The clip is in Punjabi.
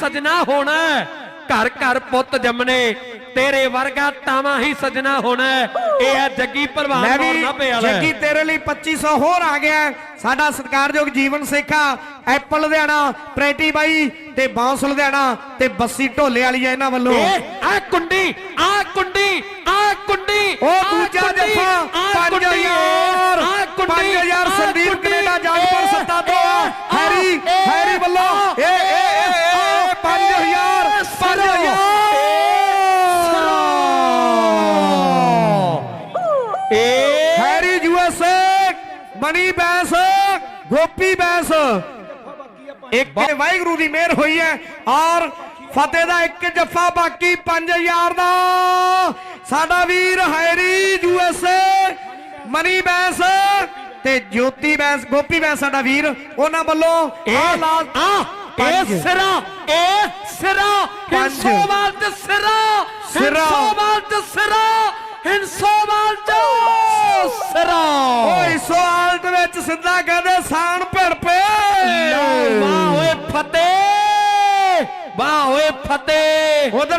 ਸਜਣਾ ਹੋਣਾ। ਘਰ ਘਰ ਪੁੱਤ ਜੰਮਨੇ ਤੇਰੇ ਵਰਗਾ ਤਾਵਾ ਹੀ ਸਜਣਾ ਹੋਣਾ। ਇਹ ਹੈ ਜੱਗੀ ਭਲਵਾਨ ਮੋੜ ਵੀ ਜੱਗੀ ਤੇਰੇ ਲਈ 2500 ਹੋਰ ਆ ਗਿਆ। ਸਾਡਾ ਸਤਿਕਾਰਯੋਗ ਜੀਵਨ ਸੇਖਾ ਐਪਲ ਲੁਧਿਆਣਾ ਪ੍ਰੈਟੀ ਬਾਈ ਤੇ ਬਾਂਸ ਲੁਧਿਆਣਾ ਤੇ ਬੱਸੀ ਢੋਲੇ ਵਾਲੀ ਆ ਇਹਨਾਂ ਵੱਲੋਂ ਇਹ ਆ ਕੁੰਡੀ ਆ ਕੁੰਡੀ ਆ ਕੁੰਡੀ ਉਹ ਆਹ ਦੂਜਾ ਕੁੰਡੀ, ਜੱਫਾ ਆਹ 5000 ਕੁੰਡੀ, ਆਹ ਕੁੰਡੀ, 5000 ਆਹ ਸੰਦੀਪ ਕੁੰਡੀ, ਕੈਨੇਡਾ ਜਾਨਪੁਰ ਇਹ, ਸੱਤਾ ਤੋਂ ਆ ਇਹ, ਹੈਰੀ ਇਹ, ਹੈਰੀ ਵੱਲੋਂ ਆਹ, ਏ ਏ ਏ ਏ 5000 5000 ਇਹ ਹੈਰੀ ਯੂਐਸਏ ਮਣੀ ਬੈਂਸ ਗੋਪੀ ਬੈਂਸ ਇੱਕ ਵਾਹਿਗੁਰੂ ਦੀ ਮਿਹਰ ਹੋਈ ਹੈ ਔਰ ਫਤਿਹ ਦਾ ਇੱਕ ਜੱਫਾ ਬਾਕੀ 5000 ਦਾ ਸਾਡਾ ਵੀਰ ਹੈਰੀ ਯੂਐਸਏ ਮਨੀ ਬੈਂਸ ਤੇ ਜੋਤੀ ਬੈਂਸ ਗੋਪੀ ਬੈਂਸ ਸਾਡਾ ਵੀਰ ਉਹਨਾਂ ਵੱਲੋਂ ਆ ਲਾਲ ਆ। ਇਹ ਸਿਰਾ ਇਹ ਸਿਰਾ। ਹਿੰਸੋਵਾਲ ਤੇ ਸਿਰਾ ਸਿਰਾ। ਹਿੰਸੋਵਾਲ ਤੇ ਸਿਰਾ ਹਿੰਸੋਵਾਲ ਸਿਰਾ। ਓਏ ਸਵਾਲ ਦੇ ਵਿੱਚ ਸਿੱਧਾ ਕਹਿੰਦੇ ਸਾਣ ਭਿੜ ਪਏ। ਵਾਹ ਓਏ ਫਤਿਹ। ਵਾਹ ਓਏ ਫਤਿਹ। ਉਧਰ